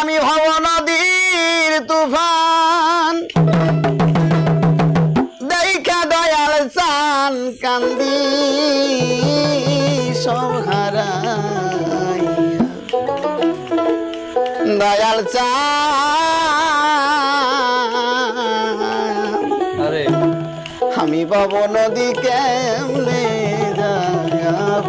আমি হব নদীর তুফান। দেখা দয়াল চান কান্দি দয়াল চান। আমি বাব নদী কেমনে যাব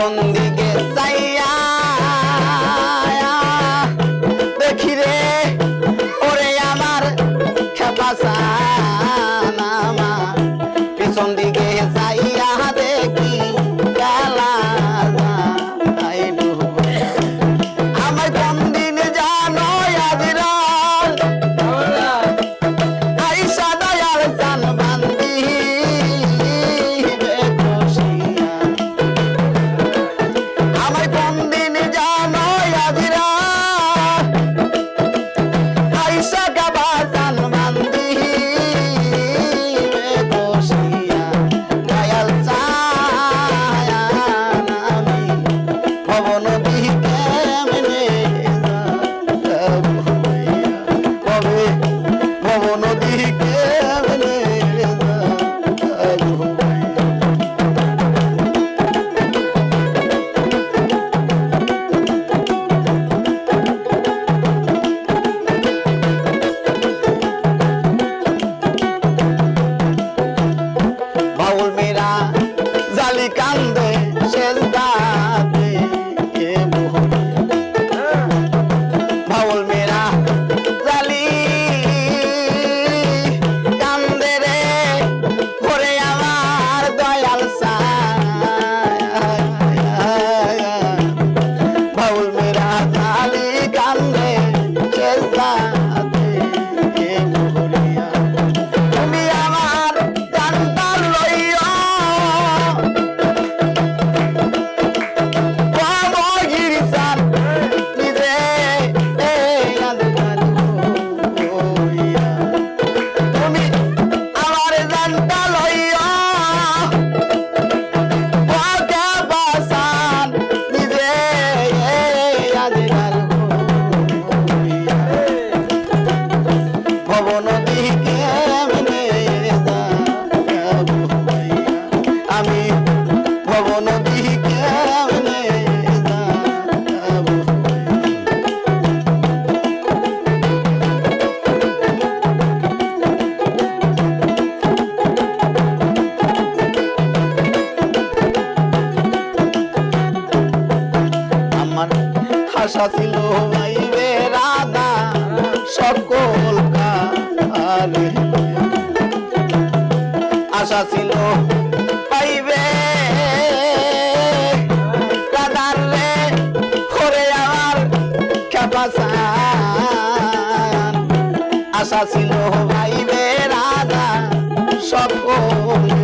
সন্দিকে চাইয়া দেখি রে ওরে আমার খেপা সান আমার। পিছন দিকে চাই আশা ছিল ভাইবে রাধা সকল কারে আশা ছিল পাইবে। রাধার রে করে আমার ক্যাপাসান আশা ছিল ভাইবে রাধা সকল